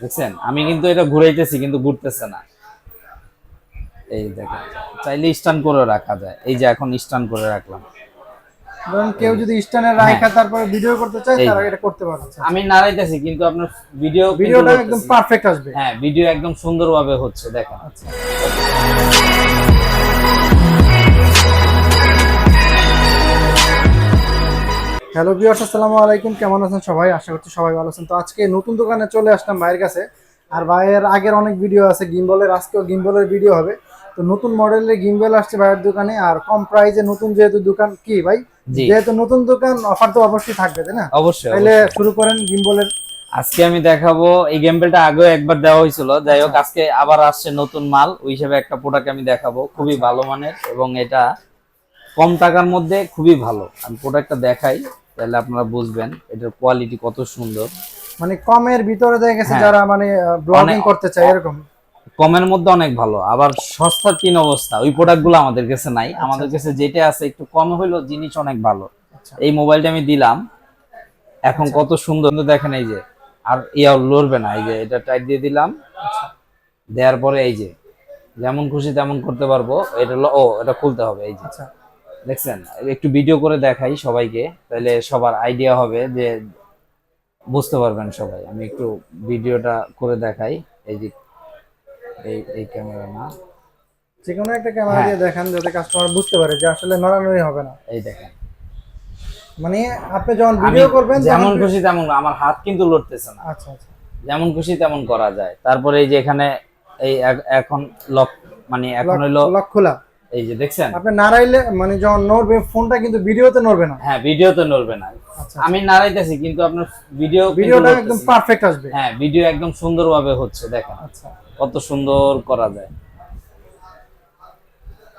দেখছেন? আমি কিন্তু এটা ঘুরাইতেছি কিন্তু ঘুরতেছে না। এই দেখেন চাইলে স্ট্যান্ড করে রাখা যায়। এই যে এখন স্ট্যান্ড করে রাখলাম। ধরুন কেউ যদি স্ট্যান্ডে রাখা তারপরে ভিডিও করতে চায় হ্যাঁ। তারা এটা করতে পারবে। আমি নাড়াইতেছি কিন্তু আপনার ভিডিও ভিডিওটা একদম পারফেক্ট আসবে। হ্যাঁ ভিডিও একদম সুন্দরভাবে হচ্ছে দেখেন। আচ্ছা। হ্যালো ভিউয়ার্স আসসালামু আলাইকুম। কেমন আছেন সবাই? আশা করছি সবাই ভালো আছেন। তো আজকে নতুন দোকানে চলে আসলাম ভাইয়ের কাছে। আর ভাইয়ের আগের অনেক ভিডিও আছে গিম্বলের। আজকেও গিম্বলের ভিডিও হবে। তো নতুন মডেলের গিম্বল আসছে ভাইয়ের দোকানে। আর কম প্রাইসে নতুন যেহেতু দোকান কি ভাই? যেহেতু নতুন দোকান অফার তো অবশ্যই থাকবে তাই না? অবশ্যই তাহলে শুরু করেন গিম্বলের। আজকে আমি দেখাবো এই গেমবেলটা আগেও একবার দেওয়া হয়েছিল। যাই হোক আজকে আবার আসছে নতুন মাল। ওই হিসেবে একটা প্রোডাক্ট আমি দেখাবো। খুবই ভালো মানের। এবং এটা কম টাকার মধ্যে খুবই ভালো। আমি প্রোডাক্টটা দেখাই তাহলে আপনারা বুঝবেন এটার কোয়ালিটি কত সুন্দর। মানে কমের ভিতরে দেখা গেছে হ্যাঁ। যারা মানে ব্লগিং করতে চায় এরকম। কমের মধ্যে অনেক ভালো। আবার সস্তার তিন অবস্থা। ওই প্রোডাক্টগুলো আমাদের কাছে নাই। আমাদের কাছে যেটা আছে একটু কম হইল জিনিস অনেক ভালো। আচ্ছা। এই মোবাইলটা আমি দিলাম। এখন কত সুন্দর। দেখেন এই যে আর ইয়া লড়বে না। এই যে এটা টাইট দিয়ে দিলাম। আচ্ছা। দেওয়ার পরে এই যে যেমন খুশি তেমন করতে পারব। এটা ও এটা খুলতে হবে এই যে। আচ্ছা। দেখছেন একটু ভিডিও করে দেখাই সবাইকে তাহলে সবার আইডিয়া হবে যে বুঝতে পারবেন সবাই। আমি একটু ভিডিওটা করে দেখাই এই যে এই এই ক্যামেরা না। যে কোনো একটা ক্যামেরা। দিয়ে দেখান যাতে কাস্টমার বুঝতে পারে যে আসলে নড়ানড়ি হবে না। এই দেখেন। মানে আপনি যখন ভিডিও করবেন যেমন খুশি তেমন আমার হাত কিন্তু লড়তেছে না। আচ্ছা আচ্ছা। যেমন খুশি তেমন করা যায়। তারপরে এই যে এখানে এই এ- এখন লক মানে এখন হইল লক খোলা। এই যে দেখছেন? আপনি নাড়াইলে মানে যখন নড়বে ফোনটা কিন্তু ভিডিওতে নড়বে না। হ্যাঁ ভিডিওতে নড়বে না। আচ্ছা আমি নাড়াইতেছি কিন্তু আপনার ভিডিও ভিডিওটা একদম পারফেক্ট আসবে। হ্যাঁ ভিডিও একদম সুন্দরভাবে হচ্ছে দেখেন। আচ্ছা। কত সুন্দর করা যায়।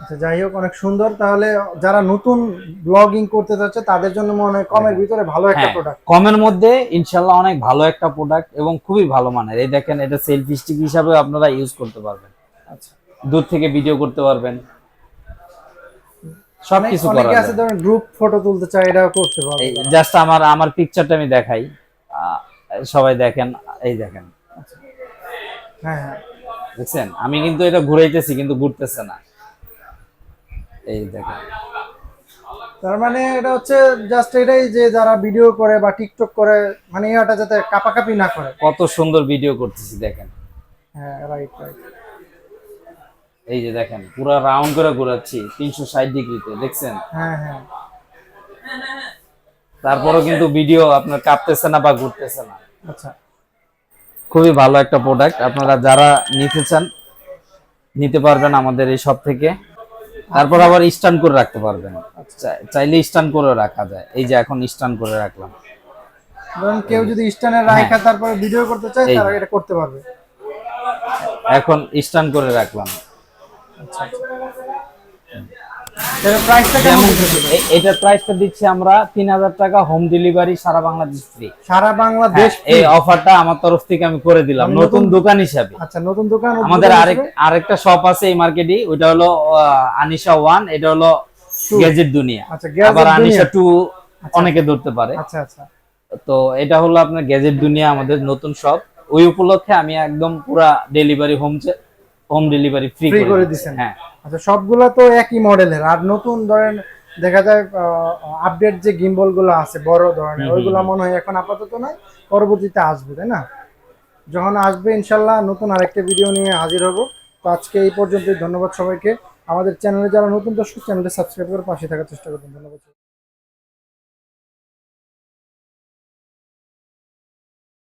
আচ্ছা যাই হোক অনেক সুন্দর। তাহলে যারা নতুন ব্লগিং করতে চাচ্ছে তাদের জন্য মনে হয় কমের ভিতরে ভালো একটা হ্যাঁ, প্রোডাক্ট কমের মধ্যে ইনশাল্লাহ অনেক ভালো একটা প্রোডাক্ট এবং খুবই ভালো মানের। এই দেখেন এটা সেলফি স্টিক হিসাবে আপনারা ইউজ করতে পারবেন। আচ্ছা। দূর থেকে ভিডিও করতে পারবেন। সব কিছু করা আছে ধরেন গ্রুপ ফটো তুলতে চায় এটাও করতে পারবে জাস্ট আমার আমার পিকচারটা আমি দেখাই। সবাই দেখেন এই দেখেন। হ্যাঁ হ্যাঁ। দেখছেন? আমি কিন্তু এটা ঘুরাইতেছি কিন্তু ঘুরতেছে না। এই দেখেন। তার মানে এটা হচ্ছে জাস্ট এটাই যে যারা ভিডিও করে বা টিকটক করে মানে এটা যাতে কাপাকাপি না করে। কত সুন্দর ভিডিও করতেছি দেখেন। হ্যাঁ রাইট রাইট এই যে দেখেন পুরো রাউন্ড করে ঘোরাচ্ছি তিনশো ষাট ডিগ্রিতে দেখছেন? হ্যাঁ হ্যাঁ। তারপরেও কিন্তু ভিডিও আপনার কাঁপতেছে না বা ঘুরতেছে না। আচ্ছা। খুবই ভালো একটা প্রোডাক্ট আপনারা যারা নিতে চান নিতে পারবেন আমাদের এই সব থেকে। তারপর আবার স্ট্যান্ড করে রাখতে পারবেন। চাইলে স্ট্যান্ড করে রাখা যায়। এই যে এখন স্ট্যান্ড করে রাখলাম। ধরুন কেউ যদি স্ট্যান্ডে রাখা তারপরে ভিডিও করতে চায় হ্যাঁ। তারা এটা করতে পারবে। এখন স্ট্যান্ড করে রাখলাম। এটার প্রাইসটা দিচ্ছি আমরা তিন হাজার টাকা হোম ডেলিভারি সারা বাংলাদেশ ফ্রি সারা বাংলাদেশ এই অফারটা আমার তরফ থেকে আমি করে দিলাম। নতুন নতুন- দোকান হিসাবে। আচ্ছা নতুন দোকান আমাদের আরেক আরেকটা শপ আছে এই মার্কেটে ওইটা হলো আনিশা ওয়ান এটা হলো গ্যাজেট দুনিয়া আচ্ছা আবার আনিশা টু অনেকে ধরতে পারে। আচ্ছা আচ্ছা। তো এটা হলো আপনার গ্যাজেট দুনিয়া আমাদের নতুন শপ ওই উপলক্ষে আমি একদম পুরা delivery home home delivery free করে। দিচ্ছি। হ্যাঁ। আচ্ছা সবগুলো তো একই মডেলের আর নতুন ধরেন দেখা যায় আপডেট যে গিম্বলগুলো আছে বড় ধরনের ওইগুলো মনে হয় এখন আপাতত নয় পরবর্তীতে আসবে তাই না? যখন আসবে ইনশাল্লাহ নতুন আরেকটা ভিডিও নিয়ে হাজির হব। তো আজকে এই পর্যন্তই ধন্যবাদ সবাইকে। আমাদের চ্যানেলে যারা নতুন দর্শক চ্যানেলটা সাবস্ক্রাইব করে পাশে থাকার চেষ্টা করবেন। ধন্যবাদ।